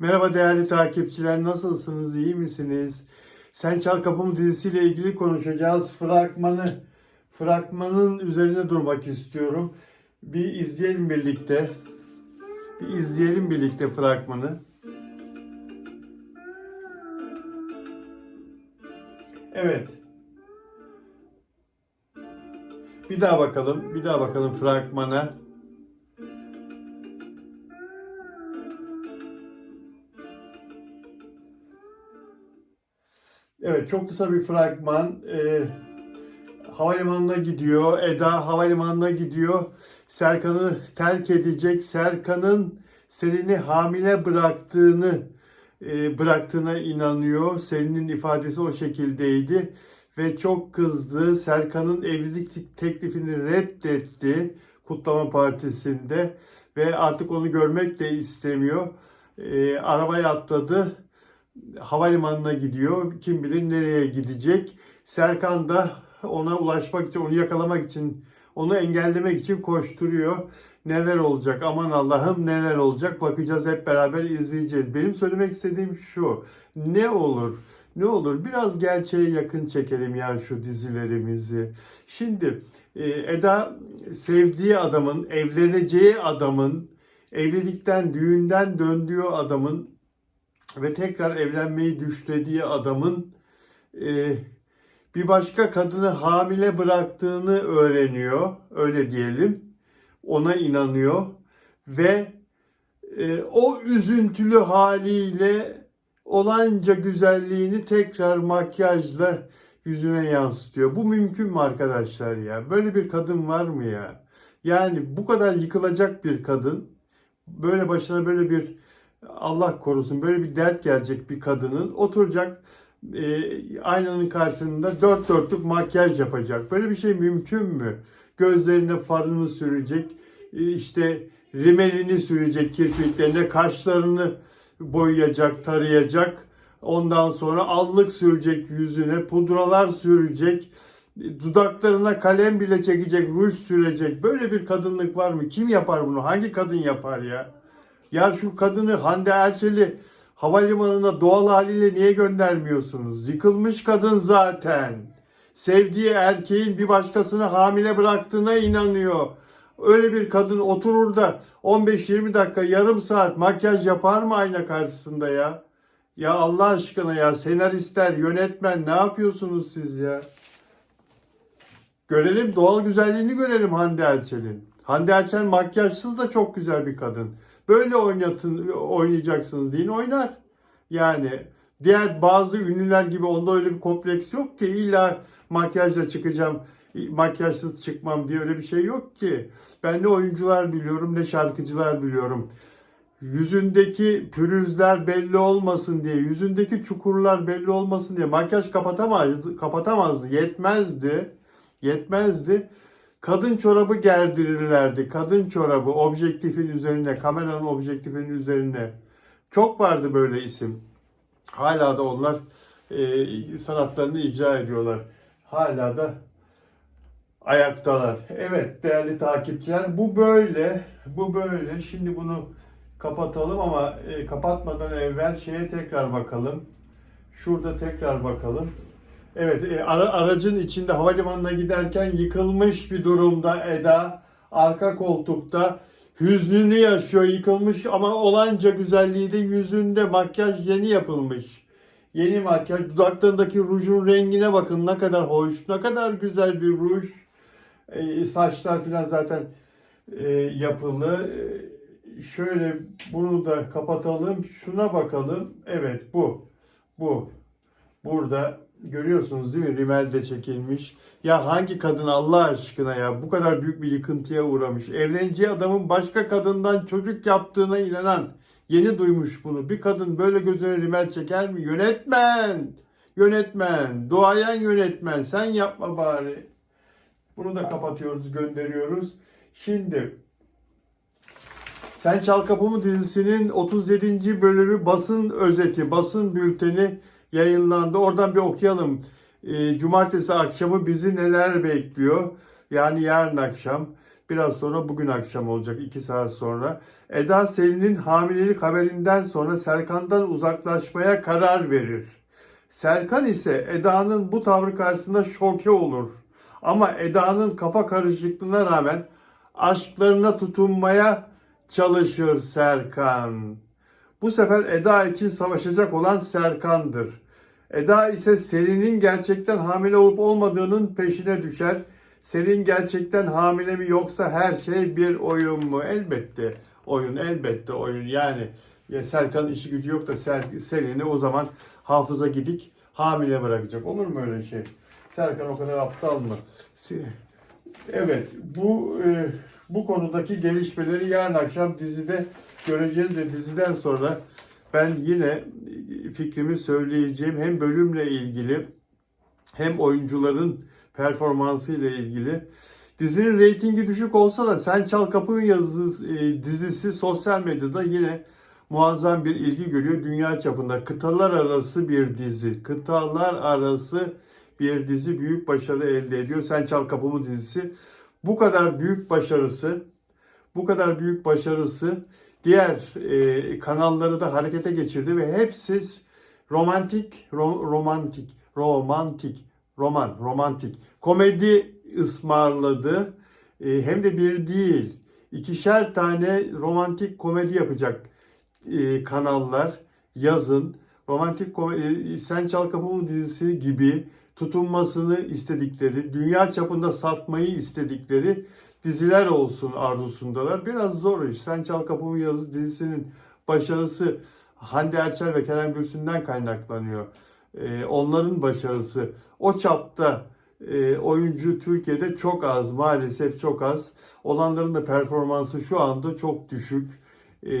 Merhaba değerli takipçiler, nasılsınız, iyi misiniz? Sen Çal Kapımı dizisiyle ilgili konuşacağız. Fragmanı, fragmanın üzerine durmak istiyorum. Bir izleyelim birlikte. Bir izleyelim birlikte fragmanı. Evet. Bir daha bakalım, bir daha bakalım fragmana. Evet, çok kısa bir fragman. Ee, havalimanına gidiyor. Eda havalimanına gidiyor. Serkan'ı terk edecek. Serkan'ın Selin'i hamile bıraktığını e, bıraktığına inanıyor. Selin'in ifadesi o şekildeydi ve çok kızdı. Serkan'ın evlilik teklifini reddetti kutlama partisinde ve artık onu görmek de istemiyor. E, arabaya atladı havalimanına gidiyor. Kim bilir nereye gidecek. Serkan da ona ulaşmak için, onu yakalamak için, onu engellemek için koşturuyor. Neler olacak? Aman Allah'ım neler olacak? Bakacağız hep beraber izleyeceğiz. Benim söylemek istediğim şu. Ne olur? Ne olur? Biraz gerçeğe yakın çekelim ya şu dizilerimizi. Şimdi e, Eda sevdiği adamın, evleneceği adamın, evlilikten, düğünden döndüğü adamın ve tekrar evlenmeyi düşlediği adamın e, bir başka kadını hamile bıraktığını öğreniyor. Öyle diyelim. Ona inanıyor ve e, o üzüntülü haliyle olanca güzelliğini tekrar makyajla yüzüne yansıtıyor. Bu mümkün mü arkadaşlar ya? Böyle bir kadın var mı ya? Yani bu kadar yıkılacak bir kadın, böyle başına böyle bir Allah korusun böyle bir dert gelecek bir kadının oturacak e, aynanın karşısında dört dörtlük makyaj yapacak. Böyle bir şey mümkün mü? Gözlerine farını sürecek, e, işte rimelini sürecek kirpiklerine, kaşlarını boyayacak, tarayacak. Ondan sonra allık sürecek yüzüne, pudralar sürecek, dudaklarına kalem bile çekecek, ruj sürecek. Böyle bir kadınlık var mı? Kim yapar bunu? Hangi kadın yapar ya? Ya şu kadını Hande Erçel'i havalimanına doğal haliyle niye göndermiyorsunuz? Yıkılmış kadın zaten. Sevdiği erkeğin bir başkasını hamile bıraktığına inanıyor. Öyle bir kadın oturur da 15-20 dakika yarım saat makyaj yapar mı ayna karşısında ya? Ya Allah aşkına ya senaristler, yönetmen ne yapıyorsunuz siz ya? Görelim doğal güzelliğini görelim Hande Erçel'in. Hande Erçel makyajsız da çok güzel bir kadın. Böyle oynatın, oynayacaksınız deyin oynar. Yani diğer bazı ünlüler gibi onda öyle bir kompleks yok ki illa makyajla çıkacağım, makyajsız çıkmam diye öyle bir şey yok ki. Ben ne oyuncular biliyorum ne şarkıcılar biliyorum. Yüzündeki pürüzler belli olmasın diye, yüzündeki çukurlar belli olmasın diye makyaj kapatamazdı, kapatamazdı, yetmezdi. Yetmezdi. Kadın çorabı gerdirirlerdi. Kadın çorabı objektifin üzerine, kameranın objektifinin üzerine. Çok vardı böyle isim. Hala da onlar e, sanatlarını icra ediyorlar. Hala da ayaktalar. Evet değerli takipçiler bu böyle. Bu böyle. Şimdi bunu kapatalım ama e, kapatmadan evvel şeye tekrar bakalım. Şurada tekrar bakalım. Evet, e, ara, aracın içinde havalimanına giderken yıkılmış bir durumda Eda. Arka koltukta hüznünü yaşıyor, yıkılmış ama olanca güzelliği de yüzünde makyaj yeni yapılmış. Yeni makyaj, dudaklarındaki rujun rengine bakın ne kadar hoş, ne kadar güzel bir ruj. E, saçlar falan zaten e, yapılı. E, şöyle bunu da kapatalım, şuna bakalım. Evet bu, bu. Burada görüyorsunuz değil mi? Rimel de çekilmiş. Ya hangi kadın Allah aşkına ya bu kadar büyük bir yıkıntıya uğramış. Evleneceği adamın başka kadından çocuk yaptığına inanan yeni duymuş bunu. Bir kadın böyle gözüne rimel çeker mi? Yönetmen! Yönetmen! Duayen yönetmen! Sen yapma bari. Bunu da kapatıyoruz, gönderiyoruz. Şimdi Sen Çal Kapımı dizisinin 37. bölümü basın özeti, basın bülteni yayınlandı. Oradan bir okuyalım. E, cumartesi akşamı bizi neler bekliyor? Yani yarın akşam. Biraz sonra bugün akşam olacak 2 saat sonra. Eda Selin'in hamilelik haberinden sonra Serkan'dan uzaklaşmaya karar verir. Serkan ise Eda'nın bu tavrı karşısında şoke olur. Ama Eda'nın kafa karışıklığına rağmen aşklarına tutunmaya çalışır Serkan. Bu sefer Eda için savaşacak olan Serkan'dır. Eda ise Selin'in gerçekten hamile olup olmadığının peşine düşer. Selin gerçekten hamile mi yoksa her şey bir oyun mu? Elbette oyun, elbette oyun. Yani ya Serkan'ın işi gücü yok da Selin'i o zaman hafıza gidik hamile bırakacak. Olur mu öyle şey? Serkan o kadar aptal mı? Evet, bu e, bu konudaki gelişmeleri yarın akşam dizide göreceğiz ve diziden sonra ben yine fikrimi söyleyeceğim hem bölümle ilgili hem oyuncuların performansı ile ilgili. Dizinin reytingi düşük olsa da Sen Çal Kapımı yazısı, e, dizisi sosyal medyada yine muazzam bir ilgi görüyor dünya çapında. Kıtalar arası bir dizi. Kıtalar arası bir dizi büyük başarı elde ediyor. Sen Çal Kapımı dizisi. Bu kadar büyük başarısı, bu kadar büyük başarısı diğer e, kanalları da harekete geçirdi ve hepsi romantik, ro- romantik, romantik, roman, romantik, komedi ısmarladı. E, hem de bir değil, ikişer tane romantik komedi yapacak e, kanallar yazın. Romantik komedi, Sen Çal Kapımı dizisi gibi tutunmasını istedikleri, dünya çapında satmayı istedikleri diziler olsun arzusundalar. Biraz zor iş. Sen Çal Kapımı Yazı dizisinin başarısı Hande Erçel ve Kerem Bürsin'den kaynaklanıyor. Ee, onların başarısı. O çapta e, oyuncu Türkiye'de çok az, maalesef çok az. Olanların da performansı şu anda çok düşük. Ee,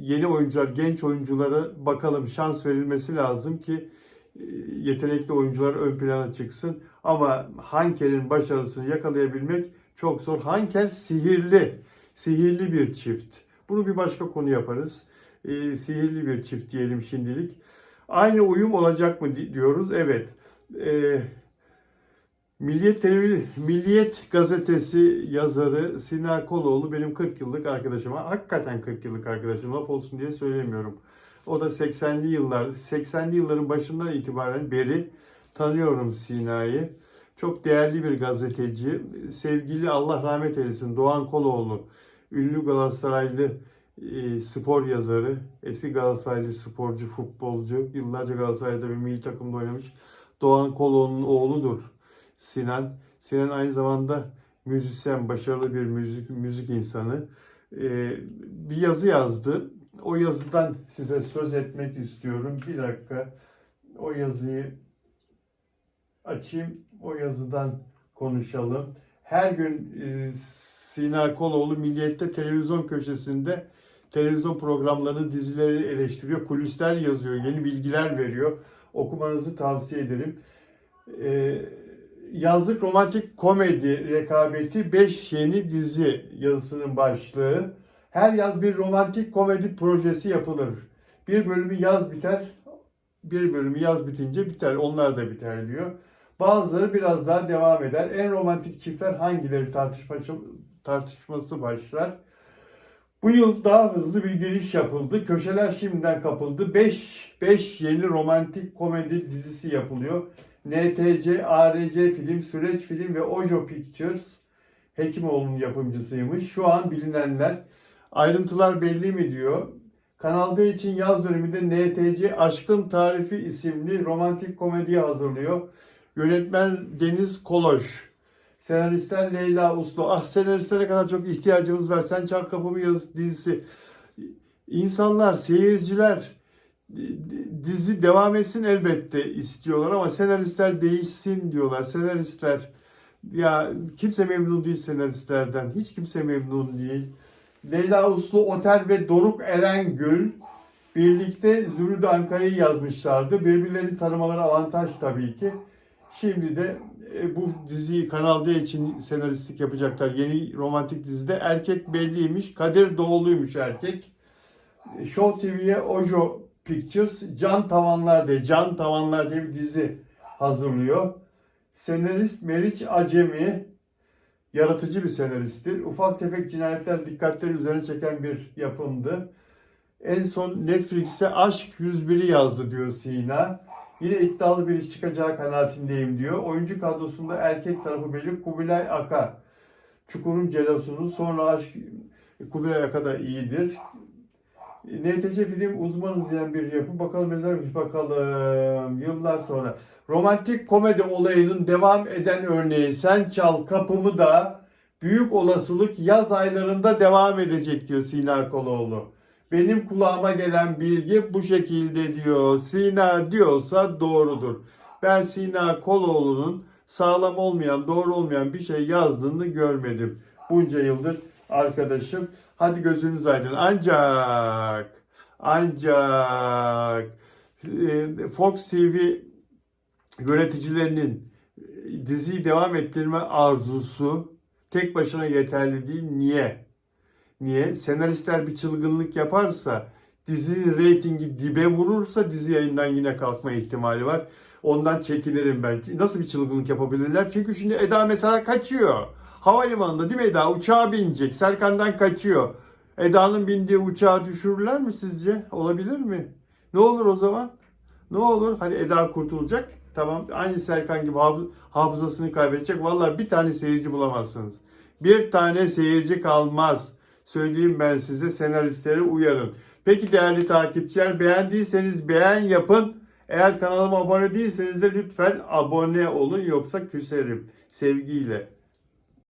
yeni oyuncular, genç oyunculara bakalım şans verilmesi lazım ki e, yetenekli oyuncular ön plana çıksın. Ama Hankel'in başarısını yakalayabilmek çok zor. Hankel sihirli, sihirli bir çift. Bunu bir başka konu yaparız. Ee, sihirli bir çift diyelim şimdilik. Aynı uyum olacak mı di- diyoruz? Evet. Ee, Milliyet Milliyet gazetesi yazarı Sinan Koloğlu benim 40 yıllık arkadaşım. Hakikaten 40 yıllık arkadaşım. Laf olsun diye söylemiyorum. O da 80'li yıllar, 80'li yılların başından itibaren beri tanıyorum Sina'yı. Çok değerli bir gazeteci. Sevgili Allah rahmet eylesin Doğan Koloğlu, ünlü Galatasaraylı e, spor yazarı, eski Galatasaraylı sporcu, futbolcu, yıllarca Galatasaray'da ve milli takımda oynamış. Doğan Koloğlu'nun oğludur Sinan. Sinan aynı zamanda müzisyen, başarılı bir müzik müzik insanı. E, bir yazı yazdı. O yazıdan size söz etmek istiyorum. Bir dakika. O yazıyı açayım. O yazıdan konuşalım. Her gün e, Sina Koloğlu Milliyet'te televizyon köşesinde televizyon programlarını, dizileri eleştiriyor. Kulisler yazıyor, yeni bilgiler veriyor. Okumanızı tavsiye ederim. E, yazlık romantik komedi rekabeti 5 yeni dizi yazısının başlığı. Her yaz bir romantik komedi projesi yapılır. Bir bölümü yaz biter, bir bölümü yaz bitince biter. Onlar da biter diyor. Bazıları biraz daha devam eder. En romantik çiftler hangileri tartışma, tartışması başlar. Bu yıl daha hızlı bir giriş yapıldı. Köşeler şimdiden kapıldı. 5 5 yeni romantik komedi dizisi yapılıyor. NTC, ARC Film, Süreç Film ve Ojo Pictures Hekimoğlu'nun yapımcısıymış. Şu an bilinenler. Ayrıntılar belli mi diyor. Kanal D için yaz döneminde NTC Aşkın Tarifi isimli romantik komedi hazırlıyor. Yönetmen Deniz Koloş. Senaristler Leyla Uslu. Ah senaristlere kadar çok ihtiyacımız var. Sen Çal Kapımı Yaz dizisi. İnsanlar, seyirciler dizi devam etsin elbette istiyorlar ama senaristler değişsin diyorlar. Senaristler ya kimse memnun değil senaristlerden. Hiç kimse memnun değil. Leyla Uslu Otel ve Doruk Erengül birlikte Zümrüt Ankara'yı yazmışlardı. Birbirlerini tanımaları avantaj tabii ki. Şimdi de e, bu diziyi Kanal D için senaristlik yapacaklar. Yeni romantik dizide erkek belliymiş. Kadir Doğulu'ymuş erkek. E, Show TV'ye Ojo Pictures Can Tavanlar diye, Can Tavanlar diye bir dizi hazırlıyor. Senarist Meriç Acemi yaratıcı bir senaristtir. Ufak tefek cinayetler dikkatleri üzerine çeken bir yapımdı. En son Netflix'te Aşk 101'i yazdı diyor Sina. Yine iddialı bir iş çıkacağı kanaatindeyim diyor. Oyuncu kadrosunda erkek tarafı belli Kubilay Aka. Çukur'un celosunu sonra Aşk Kubilay Aka da iyidir. NTC film uzmanız diyen bir yapı. Bakalım neler bakalım. Yıllar sonra. Romantik komedi olayının devam eden örneği Sen Çal Kapımı da büyük olasılık yaz aylarında devam edecek diyor Sina Koloğlu. Benim kulağıma gelen bilgi bu şekilde diyor. Sina diyorsa doğrudur. Ben Sina Koloğlu'nun sağlam olmayan, doğru olmayan bir şey yazdığını görmedim. Bunca yıldır arkadaşım. Hadi gözünüz aydın. Ancak, ancak e, Fox TV yöneticilerinin diziyi devam ettirme arzusu tek başına yeterli değil. Niye? Niye? Senaristler bir çılgınlık yaparsa, dizinin reytingi dibe vurursa dizi yayından yine kalkma ihtimali var. Ondan çekinirim ben. Nasıl bir çılgınlık yapabilirler? Çünkü şimdi Eda mesela kaçıyor. Havalimanında değil mi Eda? Uçağa binecek. Serkan'dan kaçıyor. Eda'nın bindiği uçağı düşürürler mi sizce? Olabilir mi? Ne olur o zaman? Ne olur? Hani Eda kurtulacak. Tamam. Aynı Serkan gibi hafız- hafızasını kaybedecek. Vallahi bir tane seyirci bulamazsınız. Bir tane seyirci kalmaz. Söyleyeyim ben size senaristleri uyarın. Peki değerli takipçiler beğendiyseniz beğen yapın. Eğer kanalıma abone değilseniz de lütfen abone olun yoksa küserim. Sevgiyle.